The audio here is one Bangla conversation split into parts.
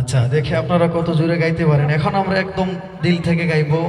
আচ্ছা দেখে আপনারা কত জোরে গাইতে পারেন। এখন আমরা একদম দিল থেকে গাইবো।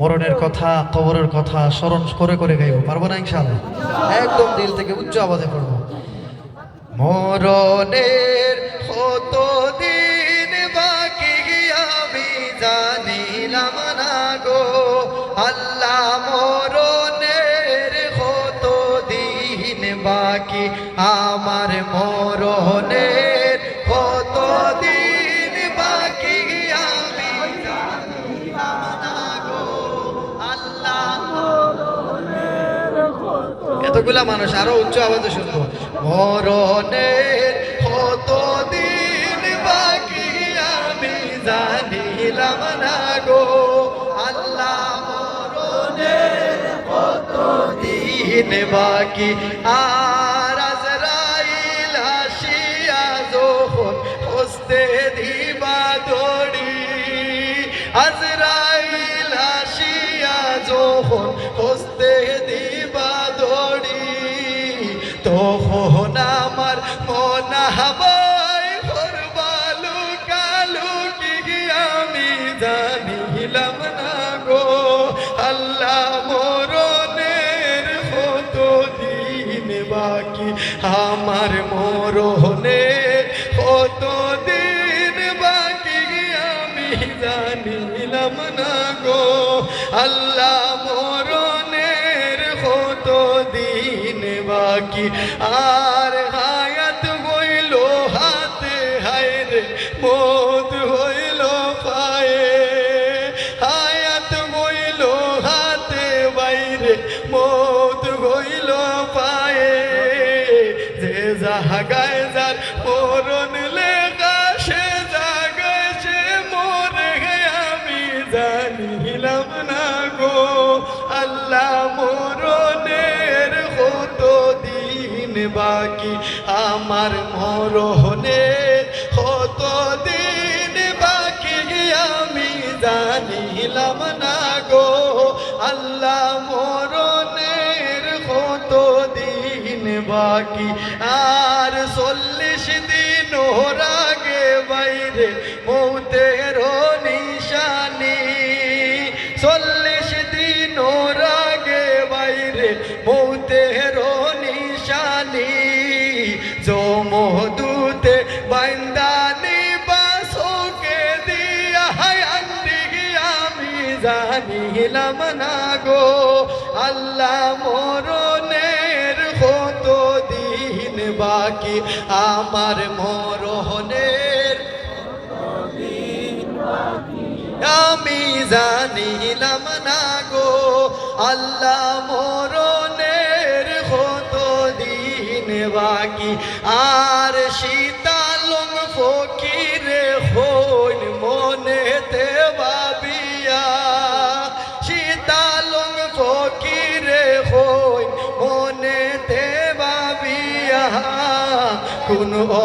মরণের কথা, কবরের কথা স্মরণ করে করে গাইবো। পারব না ইনশাআল্লাহ? একদম দিল থেকে উচ্চ আওয়াজে পড়ব। মরণের কত দিন বাকি আমি জানিলাম না গো। আল্লাহ এতগুলা মানুষ? আরও উচ্চ আওয়াজে শুনব। মরণের কত দিন বাকি আমি জানিলাম না গো। আল্লাহ, মরণের কত দিন বাকি আর তখন আমার মনা হাবাই করবালু কালু কি আমি জানিলাম না গো। আল্লাহ মরণের কত দিন বাকি? আমার মরণের বাকি। আর হায়াত হইল হাতে হায় রে হইল আমার মরণের কত দিন বাকি আমি জানিলাম না গো। আল্লাহ মরণের কত দিন বাকি আর মরণের কত দিন বাকি? আমার মরণের আমি জানিলাম না গো, আল্লাহ মরণের কত দিন বাকি? আর শীতালং ফকিরে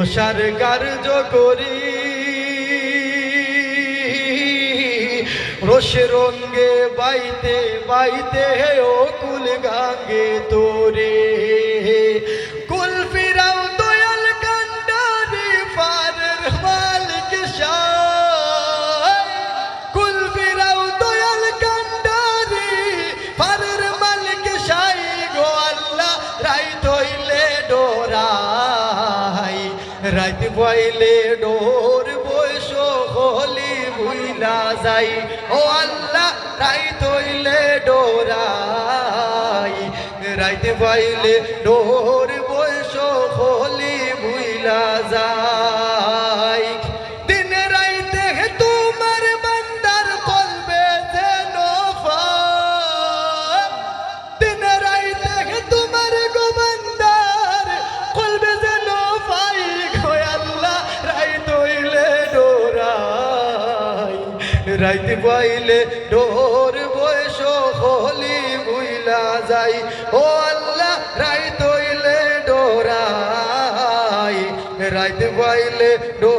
ওষার কার্য করি। রসে রঙ্গে বাইতে বাইতে ও কুল গাঙ্গে তোরে। বইলে ডোর বৈশ হলি ভুইলা যাই। ও আল্লাহ রাই তৈলে ডোরাই। রাইতে পাইলে ডোর বৈশ হলি ভুইলা যাই। রাইতে পাইলে ডোর বয়স হলি বুইলা যাই। ও আল্লাহ, রাইত হইলে ডোরাই। রাইতে পাইলে ডোর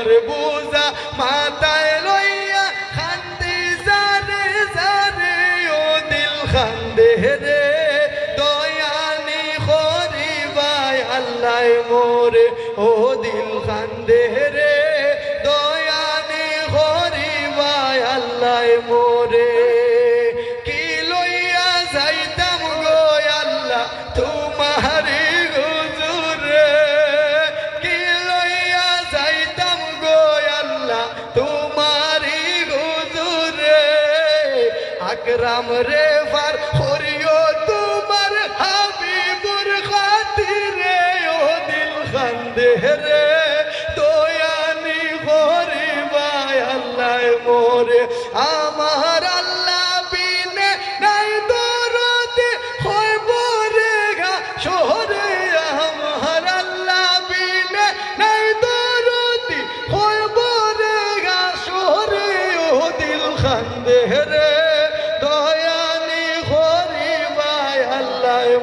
গুনার বুঝা, মাথায় লইয়া জানে জানে ও দিল খান্দে রে। দয়ানি খরিবাই আল্লাহ মোরে, ও দিল খান্দে রে। দয়ানি খরিবাই আল্লাহ মোরে। আকরাম রে ফার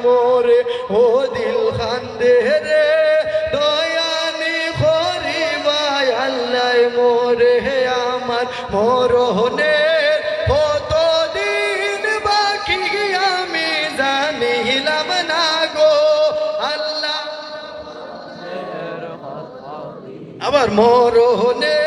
মোরে, ও দিল খান্দে রে, দয়ানি হরিবাই আল্লাহ মোরে আমার মরহনে কত দিন বাকি আমি জানিলাম না গো, আল্লাহ। আবার মরহনের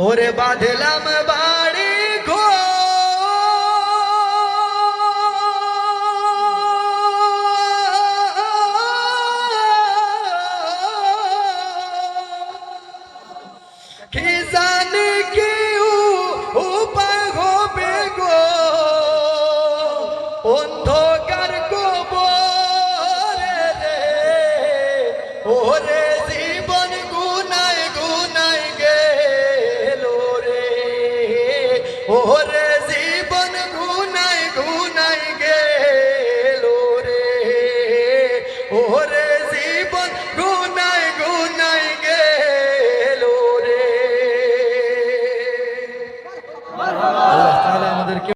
ওরে বাঁধলাম বাড়ি Oh, oh.